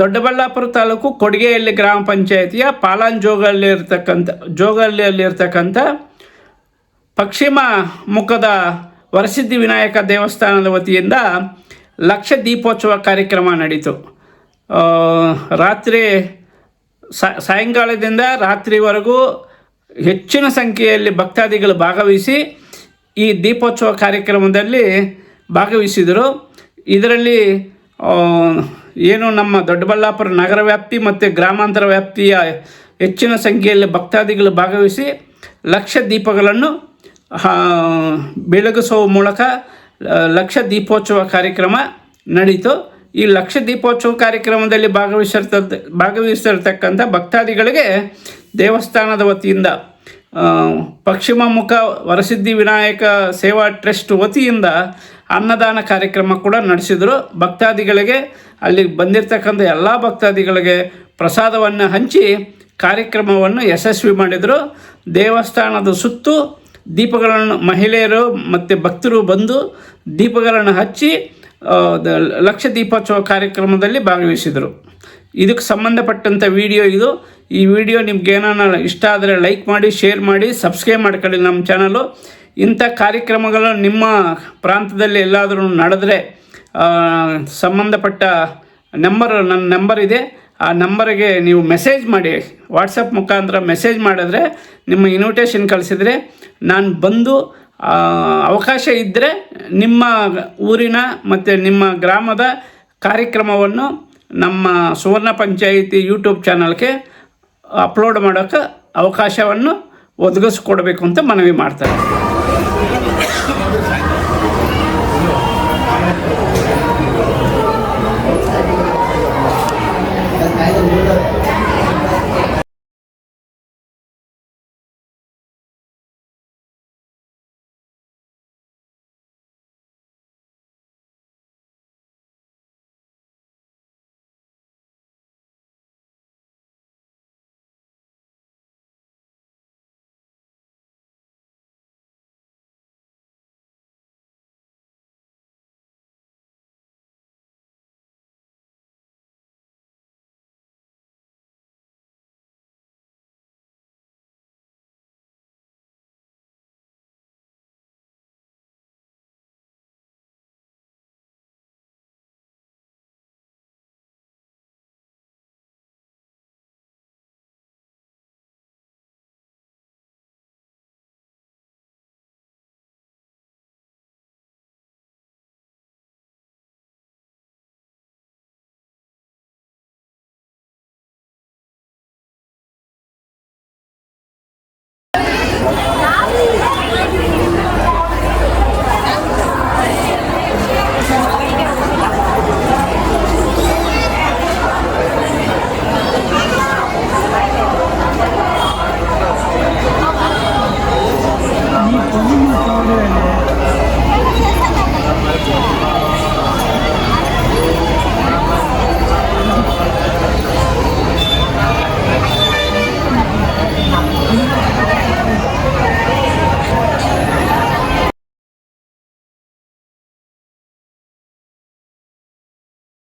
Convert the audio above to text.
ದೊಡ್ಡಬಳ್ಳಾಪುರ ತಾಲೂಕು ಕೊಡಿಗೆಯಲ್ಲಿ ಗ್ರಾಮ ಪಂಚಾಯಿತಿಯ ಪಾಲಾಂಜೋಗಲ್ಲಿ ಇರ್ತಕ್ಕಂಥ ಜೋಗಲ್ಲಿಯಲ್ಲಿ ಇರ್ತಕ್ಕಂಥ ಪಶ್ಚಿಮ ಮುಖದ ವರಸಿದ್ಧಿ ವಿನಾಯಕ ದೇವಸ್ಥಾನದ ವತಿಯಿಂದ ಲಕ್ಷ ದೀಪೋತ್ಸವ ಕಾರ್ಯಕ್ರಮ ನಡೀತು. ರಾತ್ರಿ ಸಾಯಂಕಾಲದಿಂದ ರಾತ್ರಿವರೆಗೂ ಹೆಚ್ಚಿನ ಸಂಖ್ಯೆಯಲ್ಲಿ ಭಕ್ತಾದಿಗಳು ಭಾಗವಹಿಸಿ ಈ ದೀಪೋತ್ಸವ ಕಾರ್ಯಕ್ರಮದಲ್ಲಿ ಭಾಗವಹಿಸಿದರು. ಇದರಲ್ಲಿ ಏನು ನಮ್ಮ ದೊಡ್ಡಬಳ್ಳಾಪುರ ನಗರ ವ್ಯಾಪ್ತಿ ಮತ್ತು ಗ್ರಾಮಾಂತರ ವ್ಯಾಪ್ತಿಯ ಹೆಚ್ಚಿನ ಸಂಖ್ಯೆಯಲ್ಲಿ ಭಕ್ತಾದಿಗಳು ಭಾಗವಹಿಸಿ ಲಕ್ಷ ದೀಪಗಳನ್ನು ಬೆಳಗಿಸುವ ಮೂಲಕ ಲಕ್ಷ ದೀಪೋತ್ಸವ ಕಾರ್ಯಕ್ರಮ ನಡೀತು. ಈ ಲಕ್ಷ ದೀಪೋತ್ಸವ ಕಾರ್ಯಕ್ರಮದಲ್ಲಿ ಭಾಗವಹಿಸಿರ್ತ ಭಾಗವಹಿಸಿರ್ತಕ್ಕಂಥ ಭಕ್ತಾದಿಗಳಿಗೆ ದೇವಸ್ಥಾನದ ವತಿಯಿಂದ ಪಶ್ಚಿಮ ಮುಖ ವರಸಿದ್ಧಿ ವಿನಾಯಕ ಸೇವಾ ಟ್ರಸ್ಟ್ ವತಿಯಿಂದ ಅನ್ನದಾನ ಕಾರ್ಯಕ್ರಮ ಕೂಡ ನಡೆಸಿದರು. ಭಕ್ತಾದಿಗಳಿಗೆ ಅಲ್ಲಿ ಬಂದಿರತಕ್ಕಂಥ ಎಲ್ಲ ಭಕ್ತಾದಿಗಳಿಗೆ ಪ್ರಸಾದವನ್ನು ಹಂಚಿ ಕಾರ್ಯಕ್ರಮವನ್ನು ಯಶಸ್ವಿ ಮಾಡಿದರು. ದೇವಸ್ಥಾನದ ಸುತ್ತು ದೀಪಗಳನ್ನು ಮಹಿಳೆಯರು ಮತ್ತು ಭಕ್ತರು ಬಂದು ದೀಪಗಳನ್ನು ಹಚ್ಚಿ ಲಕ್ಷ ದೀಪೋತ್ಸವ ಕಾರ್ಯಕ್ರಮದಲ್ಲಿ ಭಾಗವಹಿಸಿದರು. ಇದಕ್ಕೆ ಸಂಬಂಧಪಟ್ಟಂಥ ವಿಡಿಯೋ ಇದು. ಈ ವಿಡಿಯೋ ನಿಮ್ಗೆ ನಿಮ್ಗೇನಾನ ಇಷ್ಟ ಆದರೆ ಲೈಕ್ ಮಾಡಿ, ಶೇರ್ ಮಾಡಿ, ಸಬ್ಸ್ಕ್ರೈಬ್ ಮಾಡ್ಕೊಳ್ಳಿ ನಮ್ಮ ಚಾನಲು. ಇಂಥ ಕಾರ್ಯಕ್ರಮಗಳು ನಿಮ್ಮ ಪ್ರಾಂತದಲ್ಲಿ ಎಲ್ಲಾದರೂ ನಡೆದ್ರೆ ಸಂಬಂಧಪಟ್ಟ ನಂಬರ್, ನನ್ನ ನಂಬರ್ ಇದೆ. ಆ ನಂಬರಿಗೆ ನೀವು ಮೆಸೇಜ್ ಮಾಡಿ, ವಾಟ್ಸಪ್ ಮುಖಾಂತರ ಮೆಸೇಜ್ ಮಾಡಿದ್ರೆ ನಿಮ್ಮ ಇನ್ವಿಟೇಷನ್ ಕಳಿಸಿದರೆ ನಾನು ಬಂದು ಅವಕಾಶ ಇದ್ದರೆ ನಿಮ್ಮ ಊರಿನ ಮತ್ತು ನಿಮ್ಮ ಗ್ರಾಮದ ಕಾರ್ಯಕ್ರಮವನ್ನು ನಮ್ಮ ಸುವರ್ಣ ಪಂಚಾಯಿತಿ ಯೂಟ್ಯೂಬ್ ಚಾನಲ್ಗೆ ಅಪ್ಲೋಡ್ ಮಾಡೋಕ್ಕೆ ಅವಕಾಶವನ್ನು ಒದಗಿಸ್ಕೊಡ್ಬೇಕು ಅಂತ ಮನವಿ ಮಾಡ್ತಾರೆ.